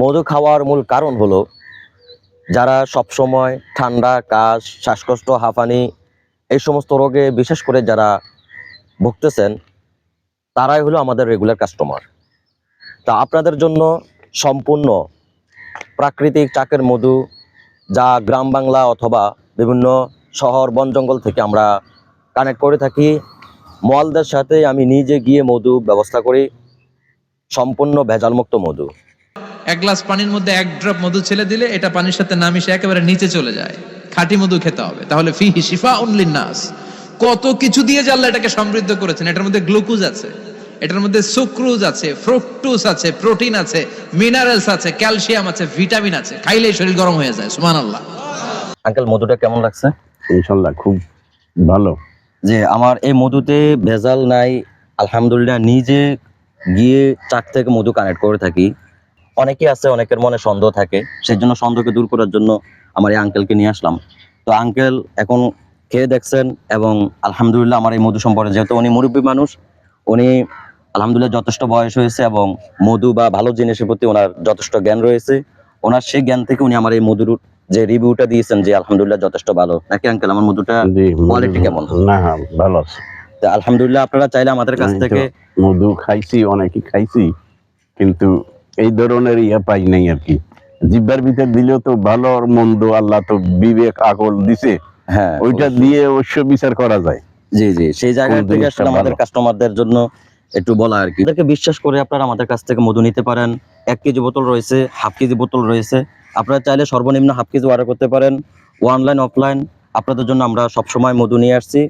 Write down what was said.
মধু খাওয়ার মূল কারণ হলো যারা সবসময় ঠান্ডা, কাশ, শ্বাসকষ্ট হাঁফানি এই সমস্ত রোগে, বিশেষ করে যারা ভুগতেছেন, তারাই হলো আমাদের রেগুলার কাস্টমার তা আপনাদের জন্য সম্পূর্ণ প্রাকৃতিক চাকের মধু যা গ্রাম বাংলা অথবা বিভিন্ন শহর, বন জঙ্গল থেকে আমরা কানেক্ট করে থাকি মলদের সাথে আমি নিজে গিয়ে মধু ব্যবস্থা করি, সম্পূর্ণ ভেজালমুক্ত মধু। এক গ্লাস পানির মধ্যে এক ড্রপ মধু ছেলে দিলে এটা পানির সাথে না মিশে একেবারে নিচে চলে যায়। খাঁটি মধু খেতে হবে। তাহলে ফি শিফা উনলিন নাস কত কিছু দিয়ে জানলা এটাকে সমৃদ্ধ করেছেন এটার মধ্যে গ্লুকোজ আছে এটার মধ্যে সুক্রোজ আছে ফ্রুকটোজ আছে প্রোটিন আছে মিনারেলস আছে ক্যালসিয়াম আছে ভিটামিন আছে। খাইলেই শরীর গরম হয়ে যায় সুবহানাল্লাহ। আঙ্কেল মধুটা কেমন লাগছে? ইনশাল্লাহ খুব ভালো। যে আমার এই মধুতে ভেজাল নাই আলহামদুলিল্লাহ নিজে গিয়ে চাক থেকে মধু কানেক্ট করে থাকি। অনেকে আছে অনেকের মনে সন্দেহ থাকে। সেই জন্য সন্দেহকে দূর করার জন্য আমার এই আঙ্কেলকে নিয়ে আসলাম। তো আঙ্কেল এখন খেয়ে দেখছেন এবং আলহামদুলিল্লাহ আমার এই মধু সম্পর্কে যেহেতু উনি মুরব্বী মানুষ উনি আলহামদুলিল্লাহ যথেষ্ট বয়স হয়েছে এবং মধু বা ভালো জিনিসের প্রতি ওনার যথেষ্ট জ্ঞান রয়েছে। ওনার সেই জ্ঞান থেকে উনি আমার এই মধুর যে রিভিউটা দিয়েছেন যে আলহামদুলিল্লাহ যথেষ্ট ভালো। নাকি আঙ্কেল আমার মধুটা Quality কেমন? না ভালো আছে। আলহামদুলিল্লাহ আপনারা চাইলে আমাদের কাছ থেকে মধু খাইছি অনেকই খাইছি কিন্তু এই ধরনের ইয়া পাই নাই আর কি। জিব্বার ভিতর দিলেও তো ভালো আর মন্দ আল্লাহ তো বিবেক আকল দিছে। হ্যাঁ ওইটা দিয়ে অবশ্য বিচার করা যায়। জি জি সেই জায়গা থেকে আসলে আমাদের কাস্টমারদের জন্য একটু বলা আর কি। তাদেরকে বিশ্বাস করে আপনারা আমাদের কাছ থেকে মধু নিতে পারেন। এক কেজি বোতল রয়েছে হাফ কেজি বোতল রয়েছে। আপনারা চাইলে সর্বনিম্ন হাফ কেজি অর্ডার করতে পারেন। অনলাইন অফলাইন আপনাদের জন্য আমরা সবসময় মধু নিয়ে আসছি।